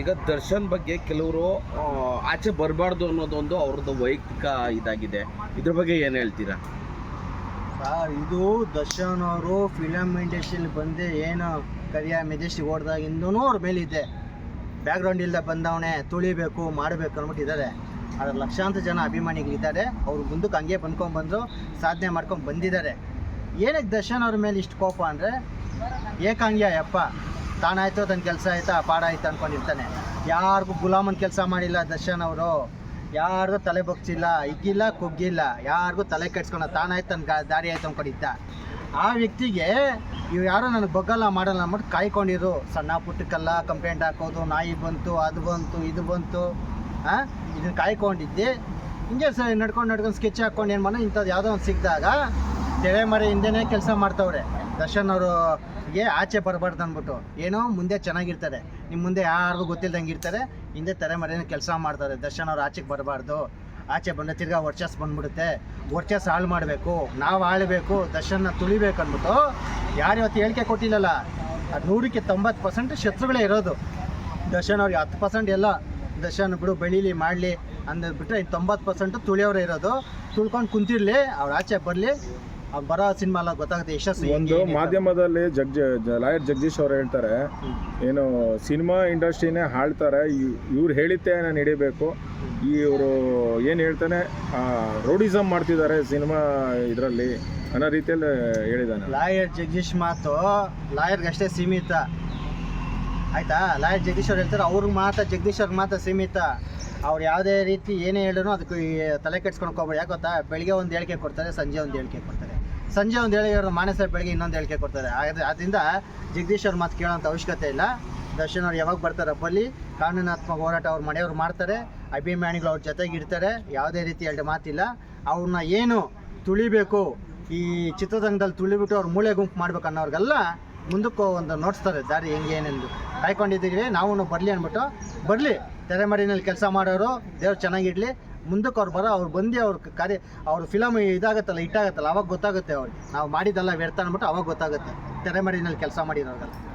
ಈಗ ದರ್ಶನ್ ಬಗ್ಗೆ ಕೆಲವರು ಆಚೆ ಬರಬಾರ್ದು ಅನ್ನೋದೊಂದು ಅವ್ರದ್ದು ವೈಯಕ್ತಿಕ ಇದಾಗಿದೆ. ಇದ್ರ ಬಗ್ಗೆ ಏನು ಹೇಳ್ತೀರಾ? ಸರ್, ಇದು ದರ್ಶನ್ ಅವರು ಫಿಲಮ್ ಇಂಡಸ್ಟ್ರಿಯಲ್ಲಿ ಬಂದೇ ಏನು ಕರಿಯ ಮೆಜೆಸ್ಟಿಕ್ ಓಡ್ದಾಗಿಂದೂ ಅವ್ರ ಮೇಲಿದೆ ಬ್ಯಾಕ್ಗ್ರೌಂಡ್ ಇಲ್ಲದೆ ಬಂದವನೇ ತುಳಿಬೇಕು, ಮಾಡಬೇಕು ಅಂದ್ಬಿಟ್ಟು ಇದ್ದಾರೆ ಅದ್ರ ಲಕ್ಷಾಂತರ ಜನ ಅಭಿಮಾನಿಗಳಿದ್ದಾರೆ. ಅವ್ರು ಮುಂದಕ್ಕೆ ಹಂಗೆ ಬಂದ್ಕೊಂಡು ಸಾಧನೆ ಮಾಡ್ಕೊಂಡು ಬಂದಿದ್ದಾರೆ. ಏನಕ್ಕೆ ದರ್ಶನ್ ಅವ್ರ ಮೇಲೆ ಇಷ್ಟು ಕೋಪ ಅಂದರೆ, ಏಕಾಂಗ್ಯ ಯಪ್ಪ. ತಾನಾಯ್ತು ತನ್ನ ಕೆಲಸ ಆಯ್ತಾ ಪಾಡ ಆಯ್ತು ಅಂದ್ಕೊಂಡಿರ್ತಾನೆ ಯಾರಿಗೂ ಗುಲಾಮನ ಕೆಲಸ ಮಾಡಿಲ್ಲ ದರ್ಶನ್ ಅವರು. ಯಾರಿಗೂ ತಲೆ ಬಗ್ಸಿಲ್ಲ ಇಗ್ಗಿಲ್ಲ ಕುಗ್ಗಿಲ್ಲ. ಯಾರಿಗೂ ತಲೆ ಕೆಡ್ಸ್ಕೊಂಡ ತಾನಾಯ್ತು ತನ್ನ ದಾರಿ ಆಯ್ತು ಅಂದ್ಕೊಂಡಿದ್ದ ಆ ವ್ಯಕ್ತಿಗೆ ಇವು ಯಾರೋ ನನಗೆ ಬಗ್ಗಲ್ಲ ಮಾಡಲ್ಲ ಅಂದ್ಬಿಟ್ಟು ಕಾಯ್ಕೊಂಡಿರು ಸಣ್ಣ ಪುಟ್ಟಕ್ಕೆಲ್ಲ ಕಂಪ್ಲೇಂಟ್ ಹಾಕೋದು, ನಾಯಿ ಬಂತು, ಅದು ಬಂತು, ಇದು ಬಂತು. ಹಾಂ ಇದನ್ನು ಕಾಯ್ಕೊಂಡಿದ್ದೆ. ಹಿಂಗೆ ಸರ್, ನಡ್ಕೊಂಡು ನಡ್ಕೊಂಡು ಸ್ಕೆಚ್ ಹಾಕ್ಕೊಂಡು ಏನು ಮಾಡೋ ಇಂಥದ್ದು ಯಾವುದೋ ಒಂದು ಸಿಕ್ಕಿದಾಗ ತೆರೆ ಮರೆ ಹಿಂದೆನೇ ಕೆಲಸ ಮಾಡ್ತವ್ರೆ. ದರ್ಶನ್ ಅವ್ರಿಗೆ ಆಚೆ ಬರಬಾರ್ದು ಅಂದ್ಬಿಟ್ಟು. ಏನೋ ಮುಂದೆ ಚೆನ್ನಾಗಿರ್ತಾರೆ ನಿಮ್ಮ ಮುಂದೆ ಯಾರಿಗೂ ಗೊತ್ತಿಲ್ದಂಗೆ ಇರ್ತಾರೆ. ಹಿಂದೆ ತೆರೆ ಮರೆನೇ ಕೆಲಸ ಮಾಡ್ತಾರೆ. ದರ್ಶನ್ ಅವ್ರು ಆಚೆಗೆ ಬರಬಾರ್ದು. ಆಚೆ ಬಂದರೆ ತಿರ್ಗಾ ವರ್ಚಸ್ ಬಂದ್ಬಿಡುತ್ತೆ. ವರ್ಚಸ್ ಹಾಳು ಮಾಡಬೇಕು. ನಾವು ಆಳಬೇಕು ದರ್ಶನ ತುಳಿಬೇಕು ಅಂದ್ಬಿಟ್ಟು ಯಾರು ಇವತ್ತು ಹೇಳಿಕೆ ಕೊಟ್ಟಿಲ್ಲಲ್ಲ? ನೂರಕ್ಕೆ ತೊಂಬತ್ತು ಪರ್ಸೆಂಟ್ ಶತ್ರುಗಳೇ ಇರೋದು. ದರ್ಶನ್ ಅವ್ರಿಗೆ ಹತ್ತು ಪರ್ಸೆಂಟ್ ಎಲ್ಲ ದರ್ಶನ್ ಬಿಡು, ಬೆಳೀಲಿ, ಮಾಡಲಿ ಅಂದ್ಬಿಟ್ರೆ ತೊಂಬತ್ತು ಪರ್ಸೆಂಟು ತುಳಿಯೋರು ಇರೋದು. ತುಳ್ಕೊಂಡು ಕುಂತಿರಲಿ, ಅವ್ರು ಆಚೆ ಬರಲಿ. ಬರೋ ಸಿನಿಮಾ ಎಲ್ಲ ಗೊತ್ತಾಗುತ್ತೆ ಯಶಸ್ಸು ಒಂದು ಮಾಧ್ಯಮದಲ್ಲಿ ಜಗ್ಜ ಲಾಯರ್ ಜಗದೀಶ್ ಅವ್ರು ಹೇಳ್ತಾರೆ ಏನು ಸಿನಿಮಾ ಇಂಡಸ್ಟ್ರಿನೇ ಹಾಳ್ತಾರೆ ಇವ್ರು ಹೇಳಿದ್ದೆ ನಾನು ಹಿಡಿಬೇಕು. ಇವರು ಏನು ಹೇಳ್ತಾನೆ ರೋಡಿಸಮ್ ಮಾಡ್ತಿದ್ದಾರೆ ಸಿನಿಮಾ ಇದರಲ್ಲಿ ಅನ್ನೋ ರೀತಿಯಲ್ಲಿ ಹೇಳಿದ್ದಾನೆ ಲಾಯರ್ ಜಗದೀಶ್ ಮಾತು ಲಾಯರ್ಗಷ್ಟೇ ಸೀಮಿತ. ಆಯ್ತಾ? ಲಾಯರ್ ಜಗದೀಶ್ ಅವ್ರು ಹೇಳ್ತಾರೆ ಅವ್ರಿಗೆ ಮಾತ್ರ ಜಗದೀಶ್ ಅವ್ರಿಗೆ ಮಾತ್ರ ಸೀಮಿತ. ಅವ್ರು ಯಾವುದೇ ರೀತಿ ಏನೇ ಹೇಳಿದ್ರು ಅದಕ್ಕೆ ತಲೆ ಕೆಡ್ಸ್ಕೊಂಡು ಹೋಗ್ಬೋದು ಯಾಕೆ ಗೊತ್ತಾ? ಬೆಳಿಗ್ಗೆ ಒಂದು ಹೇಳಿಕೆ ಕೊಡ್ತಾರೆ ಸಂಜೆ ಒಂದು ಹೇಳಿಕೆ ಕೊಡ್ತಾರೆ. ಸಂಜೆ ಒಂದು ಹೇಳಿಕೆ ಮಾನಸ ಬೆಳಿಗ್ಗೆ ಇನ್ನೊಂದು ಹೇಳಿಕೆ ಕೊಡ್ತಾರೆ. ಅದರಿಂದ ಜಗದೀಶ್ ಅವ್ರ ಮಾತು ಕೇಳೋಂಥ ಅವಶ್ಯಕತೆ ಇಲ್ಲ. ದರ್ಶನ್ ಅವ್ರು ಯಾವಾಗ ಬರ್ತಾರೆ ಬಲ್ಲಿ ಕಾನೂನಾತ್ಮಕ ಹೋರಾಟ ಅವ್ರು ಮನೆಯವ್ರು ಮಾಡ್ತಾರೆ. ಅಭಿಮಾನಿಗಳು ಅವ್ರ ಜೊತೆಗೆ ಇರ್ತಾರೆ. ಯಾವುದೇ ರೀತಿ ಎರಡು ಮಾತಿಲ್ಲ. ಅವ್ರನ್ನ ಏನು ತುಳಿಬೇಕು, ಈ ಚಿತ್ರರಂಗದಲ್ಲಿ ತುಳಿಬಿಟ್ಟು ಅವ್ರು ಮೂಳೆ ಗುಂಪು ಮಾಡ್ಬೇಕು ಅನ್ನೋರ್ಗೆಲ್ಲ ಮುಂದಕ್ಕೆ ಒಂದು ನೋಡಿಸ್ತಾರೆ ದಾರಿ ಹೆಂಗೆ, ಏನೆಂದು. ಕಾಯ್ಕೊಂಡಿದ್ದೀವಿ ನಾವು ಬರಲಿ ಅಂದ್ಬಿಟ್ಟು ಬರಲಿ. ತೆರೆಮರಿನಲ್ಲಿ ಕೆಲಸ ಮಾಡೋರು ದೇವ್ರು ಚೆನ್ನಾಗಿಡ್ಲಿ ಮುಂದಕ್ಕೆ ಅವ್ರು ಬರೋ, ಅವ್ರು ಬಂದು ಅವ್ರ ಕಾರ್ಯ, ಅವ್ರ ಫಿಲಮ್ ಇದಾಗತ್ತಲ್ಲ ಹಿಟ್ಟಾಗತ್ತಲ್ಲ ಅವಾಗ ಗೊತ್ತಾಗುತ್ತೆ ಅವ್ರಿಗೆ. ನಾವು ಮಾಡಿದ್ದೆಲ್ಲ ವ್ಯರ್ಥ ಅಂದ್ಬಿಟ್ಟು ಅವಾಗ ಗೊತ್ತಾಗುತ್ತೆ. ತೆರೆಮರೆಯಲ್ಲಿ ಕೆಲಸ ಮಾಡಿರೋರ್ಗೆಲ್ಲ.